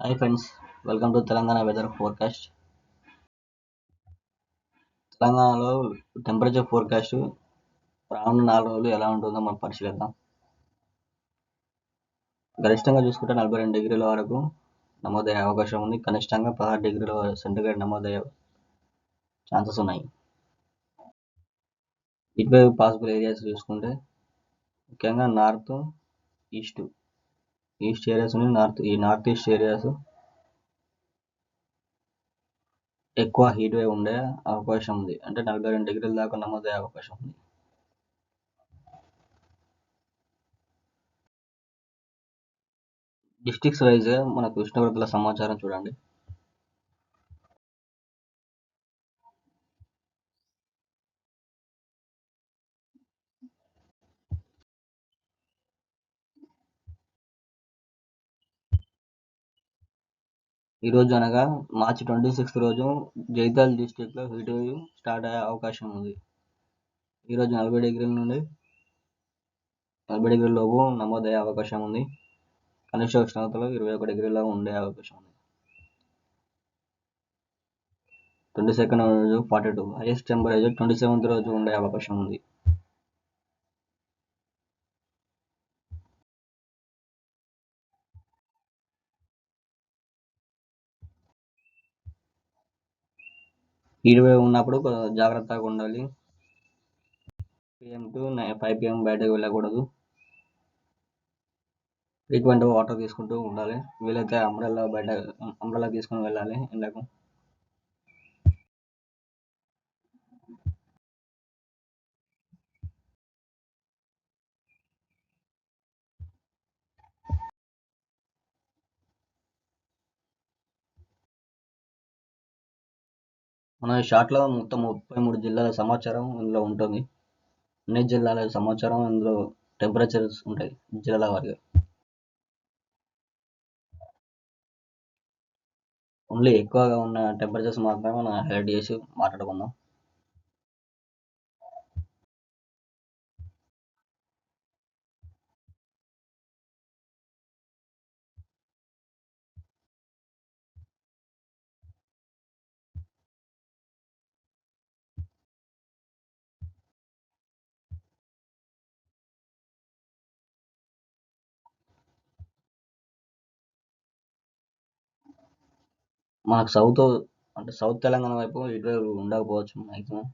Hi friends welcome to Telangana weather forecast తెలంగాణలో temperature forecast రానున్న నాలుగు రోజులు ఎలా ఉంటుందో మనం పరిశీలిద్దాం. గరిష్టంగా చూసుకుంటే నలభై రెండు డిగ్రీల వరకు నమోదయ్యే అవకాశం ఉంది. కనిష్టంగా పదహారు డిగ్రీల సెంటిగ్రేడ్ నమోదయ్యే ఛాన్సెస్ ఉన్నాయి. ఇటువైపు పాసిబుల్ ఏరియాస్ చూసుకుంటే ముఖ్యంగా నార్త్ ఈస్ట్ ఈస్ట్ ఏరియాస్ ఉన్నాయి నార్త్ ఈ నార్త్ ఈస్ట్ ఏరియాస్. ఎక్కువ హీట్ వేవ్ ఉండే అవకాశం ఉంది. అంటే నలభై రెండు డిగ్రీల దాకా నమోదయ్యే అవకాశం ఉంది. డిస్ట్రిక్ట్స్ వైజ్ మనకు ఉష్ణోగ్రతల సమాచారం చూడండి. ఈరోజు అనగా మార్చి ట్వంటీ సిక్స్త్ రోజు జైతాల్ డిస్టిక్లో హీట్ వేవ్ స్టార్ట్ అయ్యే అవకాశం ఉంది. ఈరోజు నలభై డిగ్రీల నుండి నలభై డిగ్రీల లోపు నమోదయ్యే అవకాశం ఉంది. కనిష్ట ఉష్ణోగ్రతలు ఇరవై ఒక డిగ్రీల ఉండే అవకాశం ఉంది. ట్వంటీ సెకండ్ రోజు forty two highest temperature twenty seventh రోజు ఉండే అవకాశం ఉంది. హీట్ వేవ్ ఉన్నప్పుడు జాగ్రత్తగా ఉండాలి. పిఎం టు ఫైవ్ పిఎం బయటకు వెళ్ళకూడదు. ఫ్రీక్వెంట్ వాటర్ తీసుకుంటూ ఉండాలి. వీలైతే అంబ్రెల్లా బయట అంబ్రెల్లా తీసుకొని వెళ్ళాలి ఎండకు. మన షార్ట్లో మొత్తం ముప్పై మూడు జిల్లాల సమాచారం ఇందులో ఉంటుంది. అన్ని జిల్లాల సమాచారం ఇందులో టెంపరేచర్స్ ఉంటాయి. జిల్లాల వారిగా. ఓన్లీ ఎక్కువగా ఉన్న టెంపరేచర్స్ మాత్రమే మనం హైలైట్ చేసి మాట్లాడుకుందాం. మనకు సౌత్ అంటే సౌత్ తెలంగాణ వైపు ఇటువైపు ఉండకపోవచ్చు మ్యాక్సిమం